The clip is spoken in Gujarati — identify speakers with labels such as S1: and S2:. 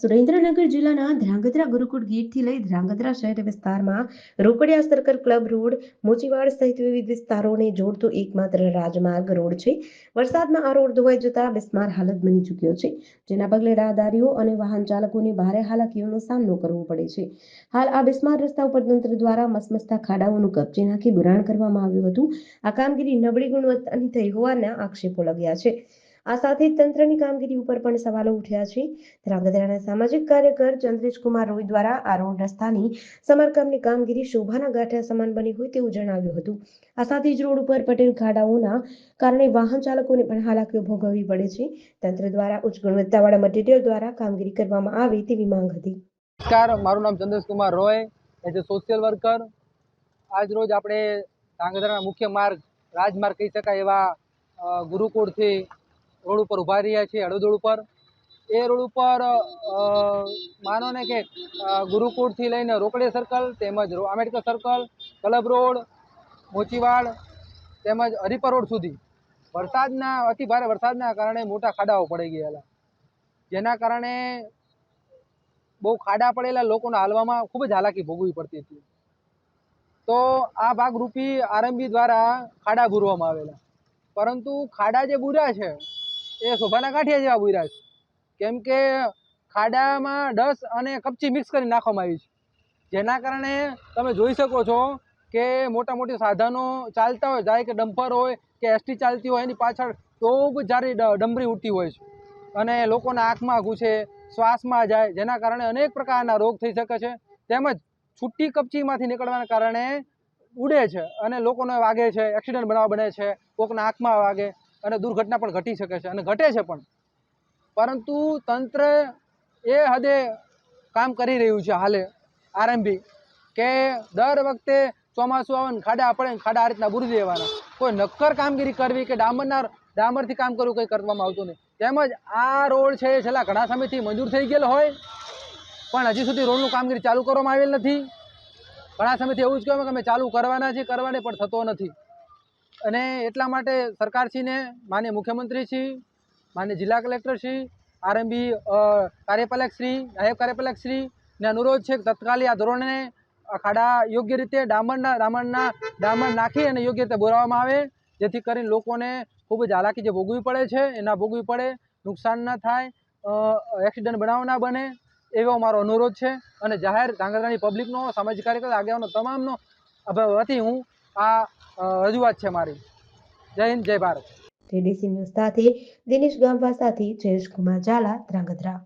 S1: સુરેન્દ્રનગર જિલ્લાના ધ્રાંગધ્રા ગુરુકુળ ગેટથી લઈ ધ્રાંગધ્રા શહેર વિસ્તારમાં Rokadiya circle club road, Mochivad સહિત વિવિધ વિસ્તારોને જોડતો એકમાત્ર રાજમાર્ગ રોડ છે. વરસાદમાં આ રોડ ધોવાઈ જતા બિસ્માર હાલત બની ચૂક્યો છે, જેના પગલે રાહદારીઓ અને વાહન ચાલકોને ભારે હાલાકીઓનો સામનો કરવો પડે છે. હાલ આ બિસ્માર રસ્તા ઉપર તંત્ર દ્વારા મસમસતા ખાડાઓનું કબજે નાખી બુરાણ કરવામાં આવ્યું હતું. આ કામગીરી નબળી ગુણવત્તાની થઈ હોવાના આક્ષેપો લગ્યા છે. આ સાથે તંત્રની કામગીરી ઉપર પણ સવાલો ઉઠ્યા છે. ધ્રાંગધ્રાના સામાજિક કાર્યકર ચંદ્રેશકુમાર રોય દ્વારા આ રોડ રસ્તાની સમારકામની કામગીરી શોભાના ગાંઠા સમાન બની હોય તેવું જણાવ્યું હતું. આ સાથે જ રોડ ઉપર પટેલ ખાડાઓના કારણે વાહન ચાલકોને પણ હાલાકીઓ ભોગવવી પડે છે. તંત્ર દ્વારા ઉચ્ચ ગુણવત્તાવાળા મટીરિયલ દ્વારા કામગીરી કરવામાં આવે તેવી માંગ હતી.
S2: નમસ્કાર, મારું નામ Chandreshkumar Roy as a social worker આજ રોજ આપણે ધ્રાંગધ્રાના મુખ્ય માર્ગ, રાજમાર્ગ કહી શકાય એવા ગુરુકુળથી રોડ ઉપર ઊભા રહ્યા છીએ હળવદોડ ઉપર. એ રોડ ઉપર માનો ને કે ગુરુકુળથી લઈને રોકડે સર્કલ તેમજ Ambedkar circle club road, Mochivad તેમજ હરિપર રોડ સુધી. વરસાદના, અતિ ભારે વરસાદના કારણે મોટા ખાડાઓ પડી ગયેલા. જેના કારણે બહુ ખાડા પડેલા લોકોને હાલવામાં ખૂબ જ હાલાકી ભોગવવી પડતી હતી. તો આ ભાગરૂપી આરએમબી દ્વારા ખાડા બુરવામાં આવેલા. પરંતુ ખાડા જે ભૂર્યા છે એ શોભાના કાંઠિયા જેવા બુર્યા છે. કેમ કે ખાડામાં ડસ અને કપચી મિક્સ કરી નાખવામાં આવી છે. જેના કારણે તમે જોઈ શકો છો કે મોટા મોટી સાધનો ચાલતા હોય, જાય કે ડમ્પર હોય કે એસટી ચાલતી હોય, એની પાછળ ખૂબ જારી ડમરી ઉઠતી હોય છે. અને લોકોના આંખમાં ઘૂસે શ્વાસમાં જાય, જેના કારણે અનેક પ્રકારના રોગ થઈ શકે છે. તેમજ છૂટી કપચીમાંથી નીકળવાના કારણે ઉડે છે અને લોકોને વાગે છે, એક્સિડન્ટ બનાવ બને છે, કોકના આંખમાં વાગે. અને દુર્ઘટના પણ ઘટી શકે છે અને ઘટે છે પણ. પરંતુ તંત્ર એ હદે કામ કરી રહ્યું છે હાલે, આરંભી, કે દર વખતે ચોમાસું આવે ને ખાડા પડે ને ખાડા આ રીતના બુરી દેવાના. કોઈ નક્કર કામગીરી કરવી કે ડામરના, ડામરથી કામ કરવું કંઈ કરવામાં આવતું નહીં. તેમજ આ રોડ છે એ છેલ્લા ઘણા સમયથી મંજૂર થઈ ગયેલો હોય, પણ હજી સુધી રોડનું કામગીરી ચાલુ કરવામાં આવેલ નથી. ઘણા સમયથી એવું જ કહેવાય કે અમે ચાલુ કરવાના છીએ, કરવાને પણ થતો નથી. અને એટલા માટે સરકારશ્રીને, માન્ય મુખ્યમંત્રીશ્રી, માન્ય જિલ્લા કલેક્ટરશ્રી, આરએમબી કાર્યપાલકશ્રી, નાયબ કાર્યપાલકશ્રીને અનુરોધ છે કે તત્કાલી આ ધોરણે ખાડા યોગ્ય રીતે ડામરના ડામરના, ડામર નાખી અને યોગ્ય રીતે બોરાવવામાં આવે, જેથી કરીને લોકોને ખૂબ જ હાલાકી જે ભોગવવી પડે છે એના ભોગવવી પડે, નુકસાન ન થાય એક્સિડન્ટ બનાવ ના બને, એવો મારો અનુરોધ છે. અને જાહેર ધાંગધ્રાની પબ્લિકનો સામાજિક કાર્યકર આગેવાનો તમામનો વતી હું આ રજૂઆત છે મારી. જય હિન્દ, જય ભારત.
S1: ટીડીસી ન્યૂઝ સાથે દિનેશ ગામવા સાથે જયેશ કુમાર ઝાલા ધ્રાંગધ્રા.